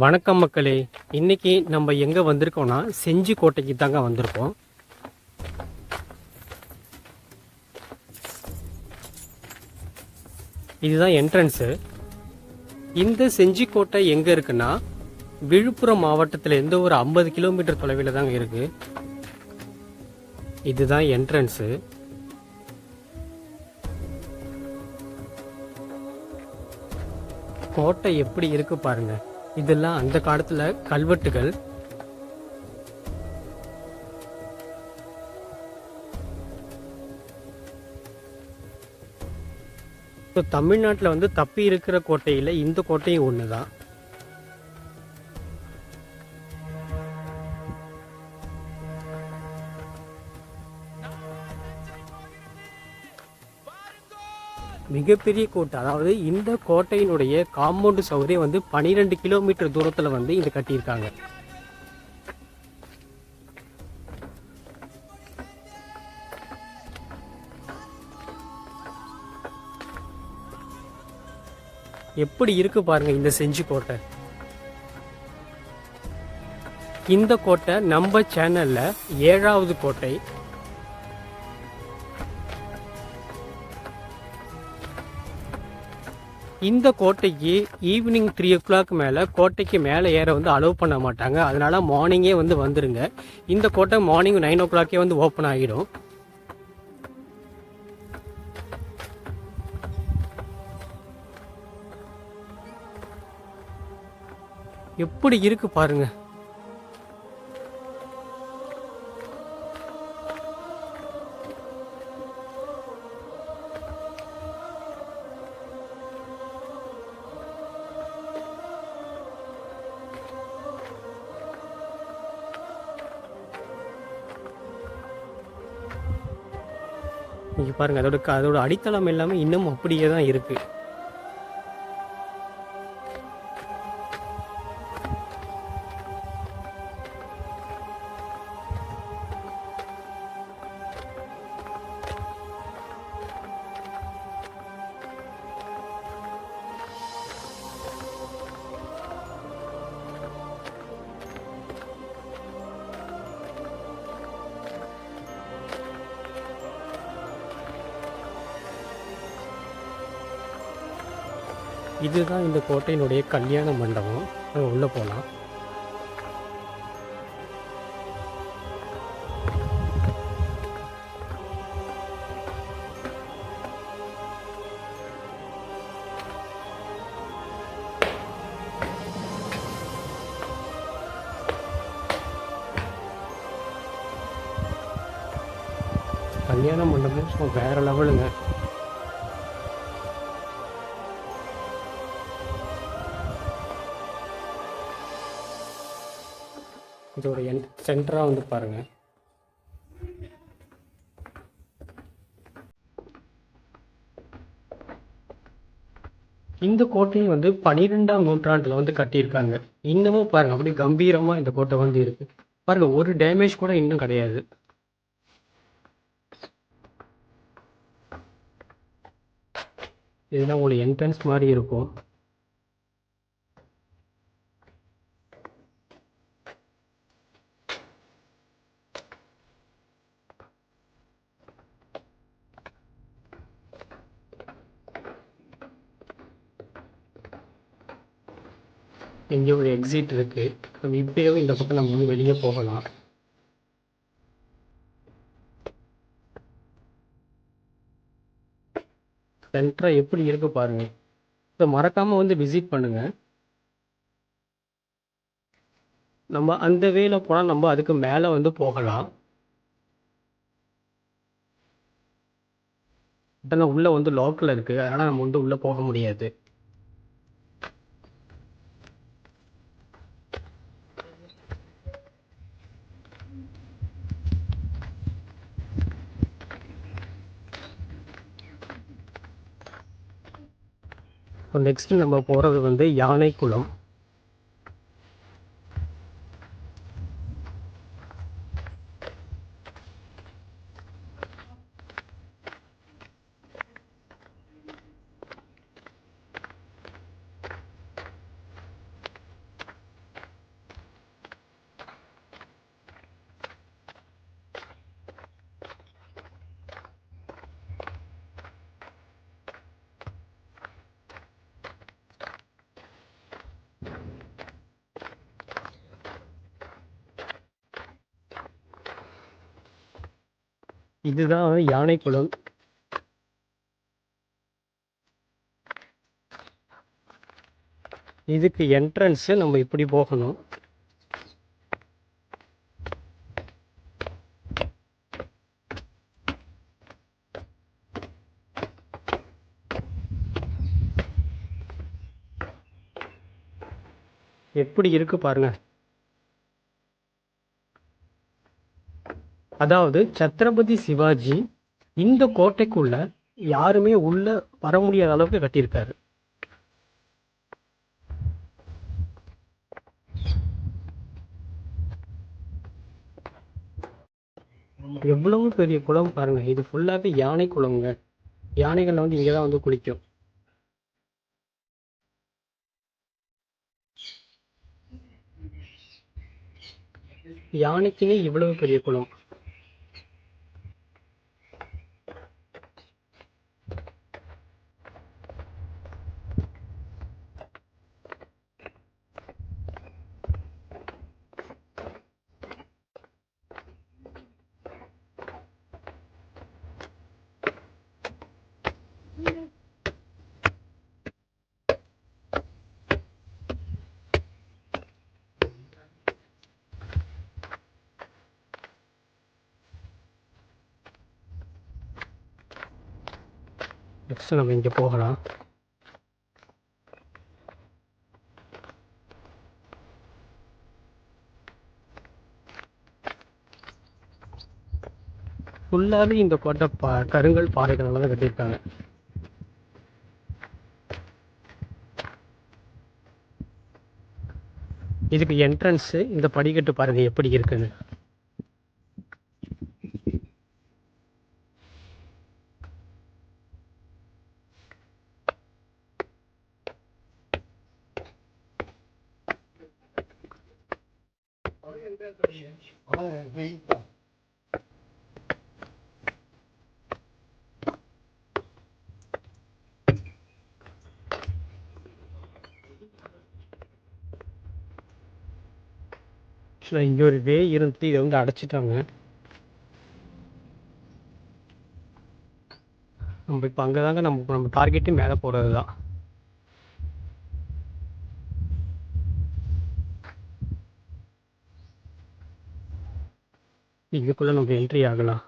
வணக்கம் மக்களே. இன்னைக்கு நம்ம எங்க வந்திருக்கோம்னா செஞ்சி கோட்டைக்கு தாங்க வந்திருக்கோம். இதுதான் என்ட்ரன்ஸு இந்த செஞ்சி கோட்டை எங்க இருக்குன்னா விழுப்புரம் மாவட்டத்தில் எந்த ஒரு ஐம்பது கிலோமீட்டர் தொலைவில் தாங்க இருக்கு. இதுதான் என்ட்ரன்ஸு கோட்டை எப்படி இருக்கு பாருங்கள் இதெல்லாம் அந்த காலத்தில் கல்வெட்டுகள். இப்போ தமிழ்நாட்டில் வந்து தப்பி இருக்கிற கோட்டையில் இந்த கோட்டையும் ஒன்று தான் மிகப்பெரிய கோட்டை அதாவது இந்த கோட்டையினுடைய காம்பவுண்டு சௌகரியம் வந்து பனிரெண்டு கிலோமீட்டர் தூரத்தில் வந்து இது கட்டியிருக்காங்க. எப்படி இருக்கு பாருங்க இந்த செஞ்சு கோட்டை. இந்த கோட்டை நம்ம சேனல்ல ஏழாவது கோட்டை இந்த கோட்டைக்கு ஈவினிங் த்ரீ ஓ கிளாக் மேலே கோட்டைக்கு மேலே ஏற வந்து அலோவ் பண்ண மாட்டாங்க. அதனால் மார்னிங்கே வந்து வந்துடுங்க இந்த கோட்டை மார்னிங் நைன் ஓ கிளாக்கே வந்து ஓப்பன் ஆகிடும். எப்படி இருக்கு பாருங்கள் நீங்கள் பாருங்க அதோட அதோட அடித்தளம் எல்லாமே இன்னும் அப்படியே தான் இருக்கு. இதுதான் இந்த கோட்டையினுடைய கல்யாண மண்டபம். நம்ம உள்ள போகலாம் கல்யாண மண்டபம் வேறு வேற லெவலுங்க. இதோட என் சென்டராக வந்து பாருங்க. இந்த கோட்டையும் வந்து பனிரெண்டாம் நூற்றாண்டில் வந்து கட்டியிருக்காங்க. இன்னமும் பாருங்கள் அப்படியே கம்பீரமாக இந்த கோட்டை வந்து இருக்கு. பாருங்கள் ஒரு டேமேஜ் கூட இன்னும் கிடையாது. இதெல்லாம் உங்களுக்கு என்ட்ரன்ஸ் மாதிரி இருக்கும். எங்கேயோ ஒரு எக்ஸிட் இருக்குது நம்ம இப்போயும் இந்த பக்கம் நம்ம வந்து வெளியே போகலாம். சென்டராக எப்படி இருக்கு பாருங்கள் இதை மறக்காமல் வந்து விசிட் பண்ணுங்கள் நம்ம அந்த வேல போனால் நம்ம அதுக்கு மேலே வந்து போகலாம். இப்போ உள்ளே வந்து லோக்கல் இருக்குது அதனால் நம்ம வந்து உள்ளே போக முடியாது. நெக்ஸ்ட்டு நம்ம போகிறது வந்து யானைக்குளம். இதுதான் யானை குளம். இதுக்கு என்ட்ரன்ஸ் நம்ம இப்படி போகணும். எப்படி இருக்கு பாருங்க. அதாவது சத்ரபதி சிவாஜி இந்த கோட்டைக்குள்ள யாருமே உள்ள வர முடியாத அளவுக்கு கட்டியிருக்காரு. எவ்வளவு பெரிய குளம் பாருங்க. இது ஃபுல்லாவே யானை குளம்ங்க. யானைகள் வந்து இங்கதான் வந்து குளிக்கும். யானைக்குன்னே இவ்வளவு பெரிய குளம். நெக்ஸ்ட் நம்ம இங்கே போகலாம். ஃபுல்லாகவே இந்த கோட்டை பா கருங்கல் பாறைகளால் தான் கட்டியிருக்காங்க. இதுக்கு என்ட்ரன்ஸு இந்த படிக்கட்டு பாருங்கள் எப்படி இருக்குன்னு. ஆக்சுவலாக இங்கே ஒரு வே இருந்துட்டு இதை வந்து அடைச்சிட்டாங்க. நம்ம இப்போ அங்கே தாங்க நம்ம நம்ம டார்கெட்டு மேலே போகிறது தான் இதுக்குள்ளே நம்ம என்ட்ரி ஆகலாம்.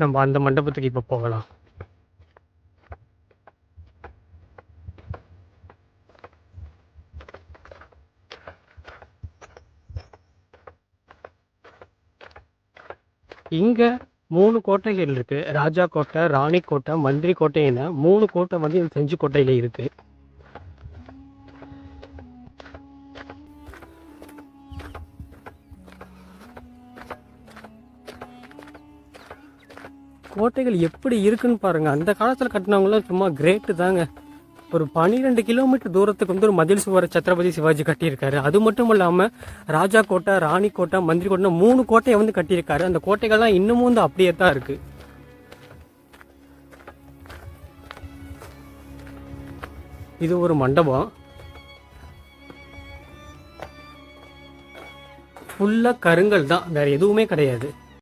நம்ம அந்த மண்டபத்துக்கு இப்போ போகலாம். இங்க மூணு கோட்டைகள் இருக்கு. ராஜா கோட்டை ராணி கோட்டை மந்திரி கோட்டை என்ன மூணு கோட்டை வந்து இந்த செஞ்சு கோட்டையில இருக்கு. கோட்டைகள் எப்படி இருக்குன்னு பாருங்கள் அந்த காலத்தில் கட்டினவங்களாம் சும்மா கிரேட்டு தாங்க. ஒரு பன்னிரெண்டு கிலோமீட்டர் தூரத்துக்கு வந்து ஒரு மதில் சுவரை சத்ரபதி சிவாஜி கட்டியிருக்காரு. அது மட்டும் இல்லாமல் ராஜா கோட்டை ராணி கோட்டை மந்திரி கோட்டை மூணு கோட்டையை வந்து கட்டியிருக்காரு. அந்த கோட்டைகள்லாம் இன்னமும் வந்து அப்படியே தான் இருக்குது இது ஒரு மண்டபம். ஃபுல்லாக கருங்கல் தான். வேற எதுவுமே கிடையாது.